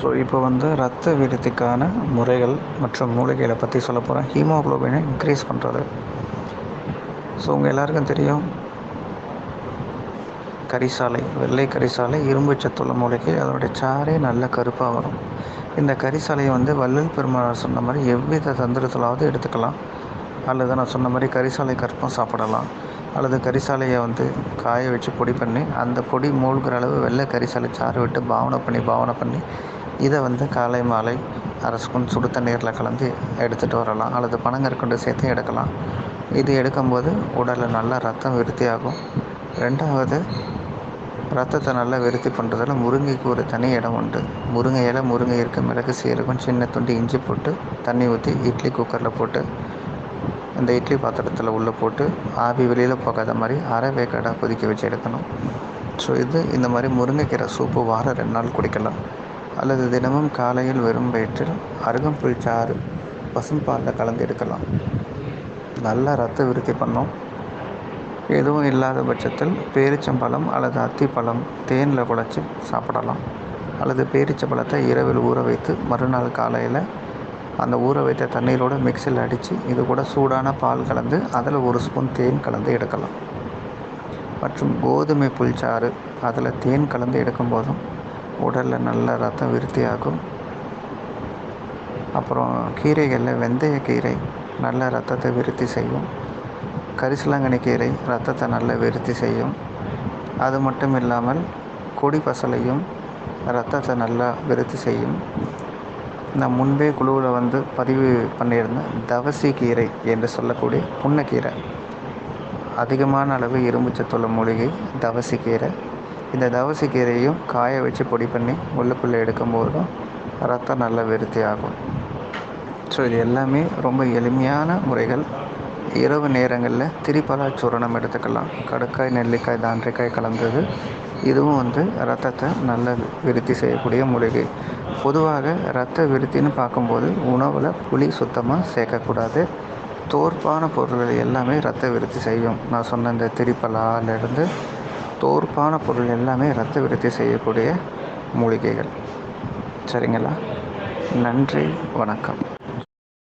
So இப்போ வந்து ரத்த விருத்திக்கான முறைகள் மற்றும் மூலிகைகளை பற்றி சொல்ல போகிறேன் ஹீமோகுளோபினை இன்க்ரீஸ் பண்ணுறது ஸோ உங்கள் எல்லாருக்கும் தெரியும் கரிசாலை வெள்ளை கரிசாலை இரும்பு சத்துள்ள மூலிகை அதனுடைய சாறே நல்ல கருப்பாக வரும். இந்த கரிசாலையை வந்து வள்ளல் பெருமாள் சொன்ன மாதிரி எவ்வித தந்திரத்திலாவது எடுத்துக்கலாம். அல்லது நான் சொன்ன மாதிரி கரிசாலை கற்பம் சாப்பிடலாம். அல்லது கரிசாலையை வந்து காய வச்சு பொடி பண்ணி அந்த பொடி மூழ்கிற அளவு வெள்ளை கரிசாலை சாறு விட்டு பாவனை பண்ணி பாவனை பண்ணி இதை வந்து காலை மாலை அரசுக்கும் சுடு தண்ணீரில் கலந்து எடுத்துகிட்டு வரலாம். அல்லது பனங்கற்கண்டு சேர்த்து எடுக்கலாம். இது எடுக்கும்போது உடலில் நல்லா ரத்தம் விருத்தியாகும். ரெண்டாவது ரத்தத்தை நல்லா விருத்தி பண்ணுறதால முருங்கைக்கு ஒரு தனி இடம் உண்டு. முருங்கை இலை முருங்கை இருக்க. மிளகு சீரகம் சின்ன துண்டு இஞ்சி போட்டு தண்ணி ஊற்றி இட்லி குக்கரில் போட்டு இந்த இட்லி பாத்திரத்தில் உள்ளே போட்டு ஆவி வெளியில் போகாத மாதிரி அரை வேக்காடாக கொதிக்க வச்சு எடுக்கணும். ஸோ இது இந்த மாதிரி முருங்கைக்கீரை சூப்பு வாரம் ரெண்டு நாள் குடிக்கலாம். அல்லது தினமும் காலையில் வெறும் வயிற்றில் அருகம்புல் சாறு பசும்பாலில் கலந்து எடுக்கலாம். நல்லா ரத்த விருத்தி பண்ணும். எதுவும் இல்லாத பட்சத்தில் பேரிச்சம்பழம் அல்லது அத்திப்பழம் தேனில் குழச்சி சாப்பிடலாம். அல்லது பேரிச்சம்பழத்தை இரவில் ஊற வைத்து மறுநாள் காலையில் அந்த ஊற வைத்த தண்ணீரோடு மிக்சியில் அடித்து இது கூட சூடான பால் கலந்து அதில் ஒரு ஸ்பூன் தேன் கலந்து எடுக்கலாம். மற்றும் கோதுமை புல்சாறு அதில் தேன் கலந்து எடுக்கும்போதும் உடலில் நல்ல ரத்தம் விருத்தியாகும். அப்புறம் கீரைகளில் வெந்தய கீரை நல்ல ரத்தத்தை விருத்தி செய்யும். கரிசலாங்கண்ணி கீரை ரத்தத்தை நல்ல விருத்தி செய்யும். அது மட்டும் இல்லாமல் கொடி பசலையும் ரத்தத்தை நல்லா விருத்தி செய்யும். நான் முன்பே குழுவில் வந்து பதிவு பண்ணியிருந்தேன் தவசி கீரை என்று சொல்லக்கூடிய புன்னக்கீரை அதிகமான அளவு இரும்புச்சத்துள்ள மூலிகை தவசி கீரை. இந்த தவசி கீரையும் காய வச்சு பொடி பண்ணி உள்ளுக்குள்ளே எடுக்கும்போதும் ரத்தம் நல்ல விருத்தி ஆகும் ஸோ இது எல்லாமே ரொம்ப எளிமையான முறைகள். இரவு நேரங்களில் திரிபலா சூரணம் எடுத்துக்கலாம். கடுக்காய் நெல்லிக்காய் தாண்டிக்காய் கலந்தது. இதுவும் வந்து ரத்தத்தை நல்ல விருத்தி செய்யக்கூடிய மூலிகை. பொதுவாக ரத்த விருத்தின்னு பார்க்கும்போது உணவில் புளி சுத்தமாக சேர்க்கக்கூடாது. தோற்பான பொருள்கள் எல்லாமே ரத்த விருத்தி செய்யும். நான் சொன்ன இந்த திரிப்பலாலேருந்து தோற்பான பொருள் எல்லாமே ரத்த விருத்தி செய்யக்கூடிய மூலிகைகள். சரிங்களா? நன்றி வணக்கம்.